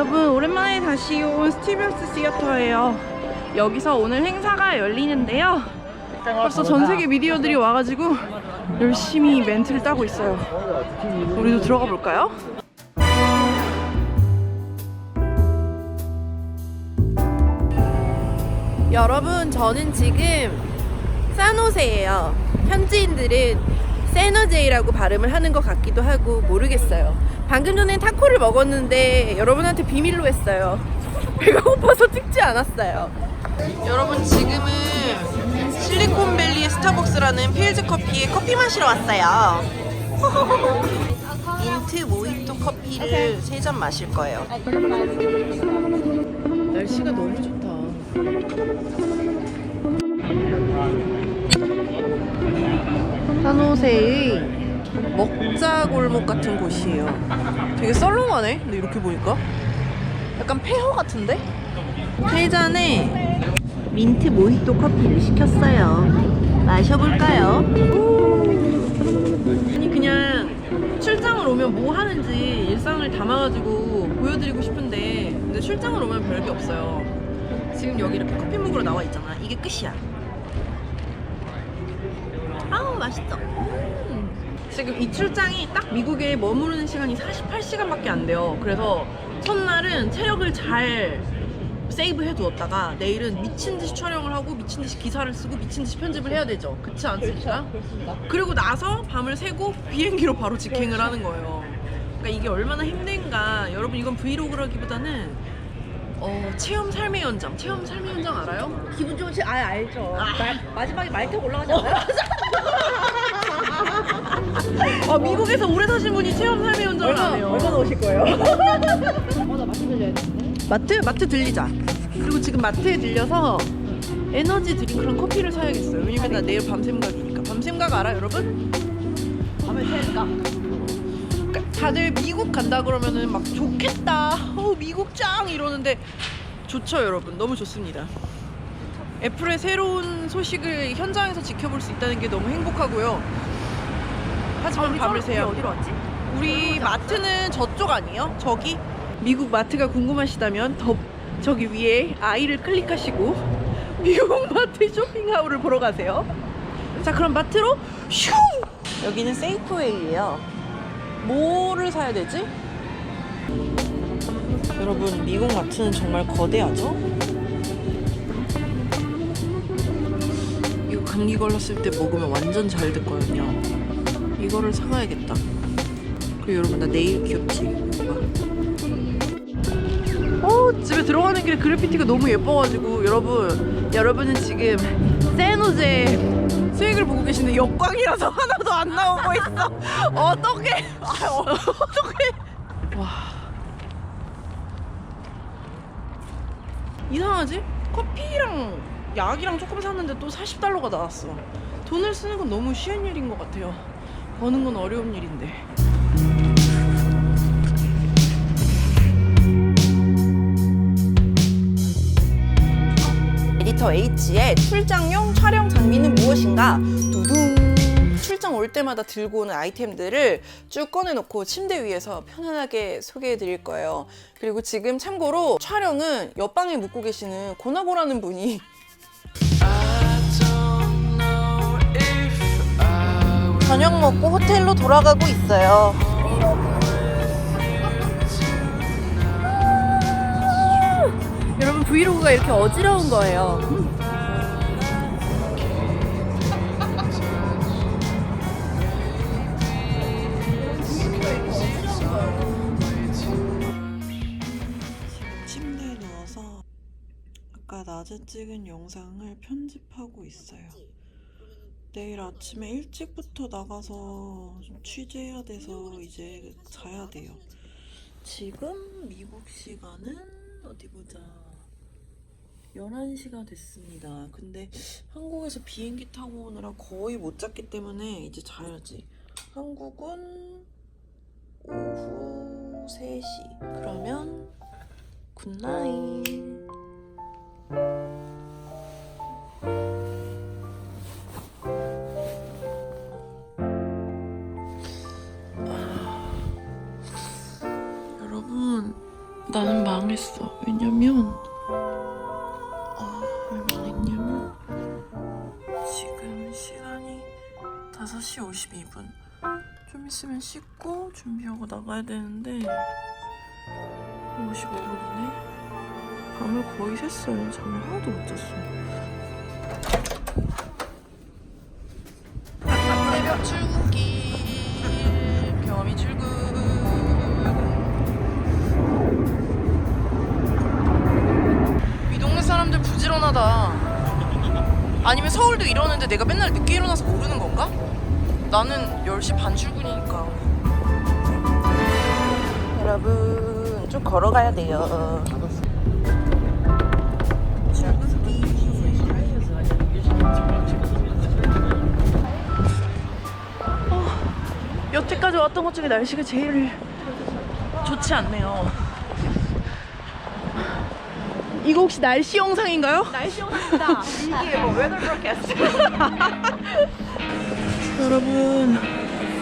여러분 오랜만에 다시 온 스티비어스 시어터예요. 여기서 오늘 행사가 열리는데요. 벌써 전 세계 미디어들이 와가지고 열심히 멘트를 따고 있어요. 우리도 들어가 볼까요? 여러분 저는 지금 산호세예요. 현지인들은 세너제이라고 발음을 하는 것 같기도 하고 모르겠어요. 방금 전에 타코를 먹었는데 여러분한테 비밀로 했어요. 배가 고파서 찍지 않았어요. 여러분 지금은 실리콘밸리의 스타벅스라는 필즈 커피에 커피 마시러 왔어요. 민트 모히또 커피를 세 잔 마실 거예요. 날씨가 너무 좋다. 산호세의 먹자 골목 같은 곳이에요. 되게 썰렁하네. 근데 이렇게 보니까 약간 폐허 같은데? 세 잔에 민트 모히또 커피를 시켰어요. 마셔볼까요? 아니 그냥 출장을 오면 뭐 하는지 일상을 담아가지고 보여드리고 싶은데 근데 출장을 오면 별게 없어요. 지금 여기 이렇게 커피 먹으러 나와 있잖아. 이게 끝이야. 맛있어. 음. 지금 이 출장이 딱 미국에 머무르는 시간이 48시간밖에 안 돼요. 그래서 첫날은 체력을 잘 세이브 해 두었다가 내일은 미친 듯이 촬영을 하고 미친 듯이 기사를 쓰고 미친 듯이 편집을 해야 되죠. 그렇지 않습니까? 그리고 나서 밤을 새고 비행기로 바로 직행을 하는 거예요. 그러니까 이게 얼마나 힘든가. 여러분 이건 브이로그라기보다는 어, 체험 삶의 현장. 체험 삶의 현장 알아요? 기분 좋은 시, 아 알죠. 말, 마지막에 말 타고 올라가지 않아요? 아 미국에서 오래 사신 분이 체험 삶의 현장을 안 해요. 얼마나 오실 거예요? 마트 마트 들리자. 그리고 지금 마트에 들려서 에너지 드링크랑 커피를 사야겠어요. 왜냐면 나 내일 밤샘 각이니까. 밤샘 각 알아 여러분? 밤에 새니까. 다들 미국 간다 그러면은 막 좋겠다. 어 미국 짱 이러는데 좋죠 여러분. 너무 좋습니다. 애플의 새로운 소식을 현장에서 지켜볼 수 있다는 게 너무 행복하고요. 하지만 밤을 새요. 어디로 왔지? 우리 마트는 저쪽 아니에요? 저기? 미국 마트가 궁금하시다면 더 저기 위에 아이를 클릭하시고 미국 마트 쇼핑하울을 보러 가세요. 자 그럼 마트로 슝! 여기는 세이프웨이예요. 뭐를 사야 되지? 여러분 미국 마트는 정말 거대하죠? 이거 감기 걸렸을 때 먹으면 완전 잘 됐거든요. 이거를 사가야겠다. 그리고 여러분 나 네일 귀엽지? 어 집에 들어가는 길에 그래피티가 너무 예뻐가지고 여러분 여러분은 지금 세노제 수익을 보고 계시는데 역광이라서 하나도 안 나오고 있어. 어떡해. 아, 어, 어떡해. 와. 이상하지? 커피랑 약이랑 조금 샀는데 또 40달러가 나왔어. 돈을 쓰는 건 너무 쉬운 일인 것 같아요. 버는 건 어려운 일인데 에디터 H의 출장용 촬영 장비는 무엇인가? 두둥. 출장 올 때마다 들고 오는 아이템들을 쭉 꺼내놓고 침대 위에서 편안하게 소개해 드릴 거예요. 그리고 지금 참고로 촬영은 옆방에 묵고 계시는 고나고라는 분이 저녁 먹고 호텔로 돌아가고 있어요. 여러분 브이로그가 이렇게 어지러운 거예요. 침대에 누워서 아까 낮에 찍은 영상을 편집하고 있어요. 내일 아침에 일찍부터 나가서 좀 취재해야 돼서 이제 자야 돼요. 지금 미국 시간은 어디 보자. 11시가 됐습니다. 근데 한국에서 비행기 타고 오느라 거의 못 잤기 때문에 이제 자야지. 한국은 오후 3시. 그러면 굿나잇. 여러분, 나 나는 망했어. 왜냐면 52분. 좀 있으면 씻고 준비하고 나가야 되는데 55분이네. 밤을 거의 샜어요. 잠을 하나도 못 잤어. 새 나는 10시 반 출근이니까 여러분 좀 걸어가야 돼요 여태까지 왔던 것 중에 날씨가 제일 좋지 않네요. 이거 혹시 날씨 영상인가요? 날씨 영상입니다. 이게 뭐 웨더 브로캐스트. 여러분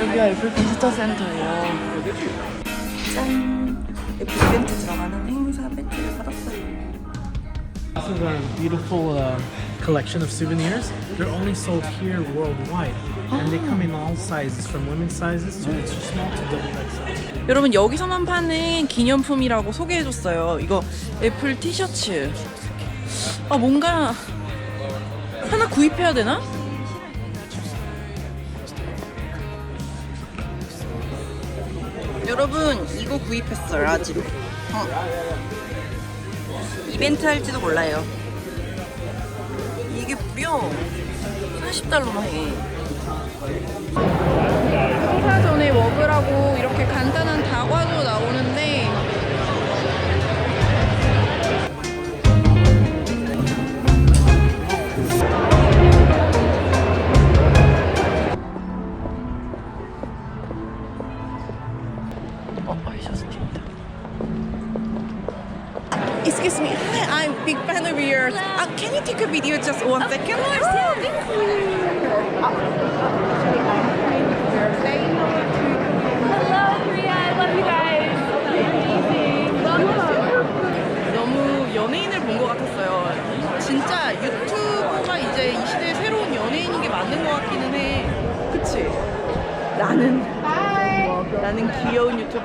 여기가 애플 비지터 센터예요. 짠! 애플 이벤트 들어가는 행사 배지를 받았어요. This is our beautiful uh, collection of souvenirs. They're only sold here worldwide, and they come in all sizes, from women's sizes to extra small to double XL. 여러분 여기서만 파는 기념품이라고 소개해줬어요. 이거 애플 티셔츠. 아 뭔가 하나 구입해야 되나? 여러분 이거 구입했어요 라지로. 어. 이벤트 할지도 몰라요. 이게 무려 40달러나 해. 행사 전에 먹으라고 이렇게 간단한 다과도 나오는데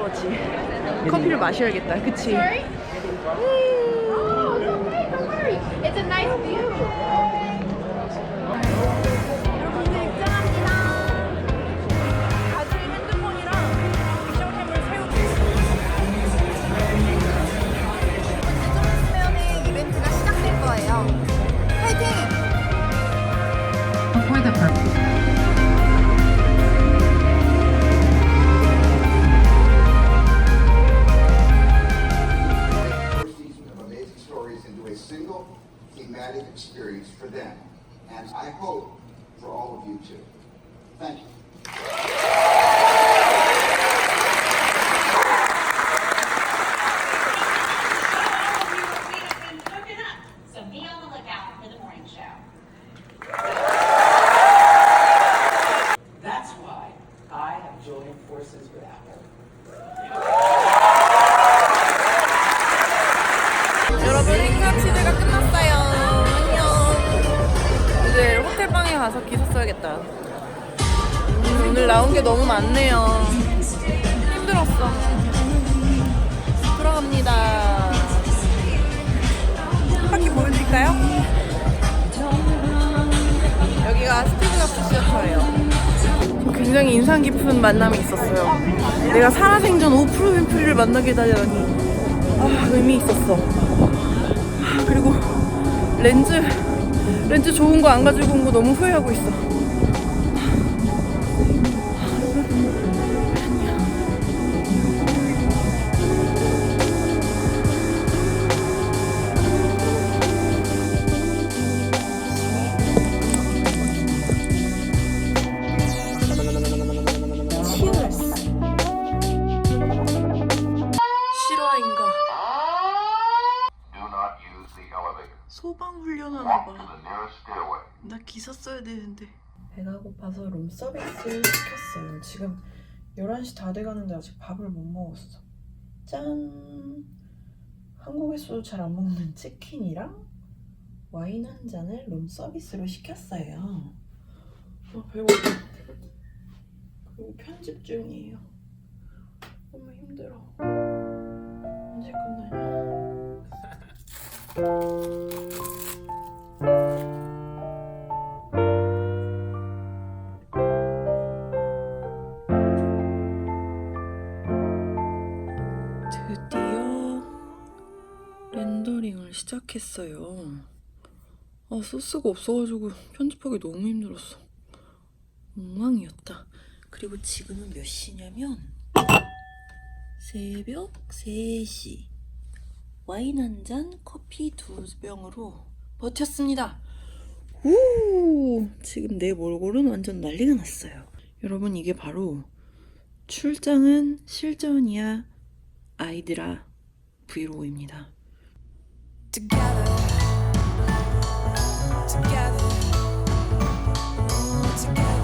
유튜버지. 커피를 마셔야겠다. 그치? Oh, it's okay. Don't worry. It's a nice view. 가서 기사 써야겠다. 음, 오늘 나온 게 너무 많네요. 힘들었어. 돌아갑니다. 바퀴 보여드릴까요? 여기가 스티브갑스 시어터예요. 굉장히 인상 깊은 만남이 있었어요. 내가 살아생전 오프라 윈프리를 만나게 되다니 아, 의미 있었어. 아, 그리고 렌즈 렌즈 좋은 거 안 가지고 온 거 너무 후회하고 있어. 써야 되는데. 배가 고파서 룸 서비스를 시켰어요. 지금 11시 다 돼가는데 아직 밥을 못 먹었어. 짠! 한국에서도 잘 안 먹는 치킨이랑 와인 한 잔을 룸 서비스로 시켰어요. 아, 배고파. 그리고 편집 중이에요. 너무 힘들어. 언제 끝나냐? 시작했어요. 아, 소스가 없어가지고 편집하기 너무 힘들었어. 엉망이었다. 그리고 지금은 몇 시냐면 새벽 3시. 와인 한 잔, 커피 두 병으로 버텼습니다. 오, 지금 내 몰골은 완전 난리가 났어요. 여러분, 이게 바로 출장은 실전이야 아이들아 브이로그입니다. together, together. together.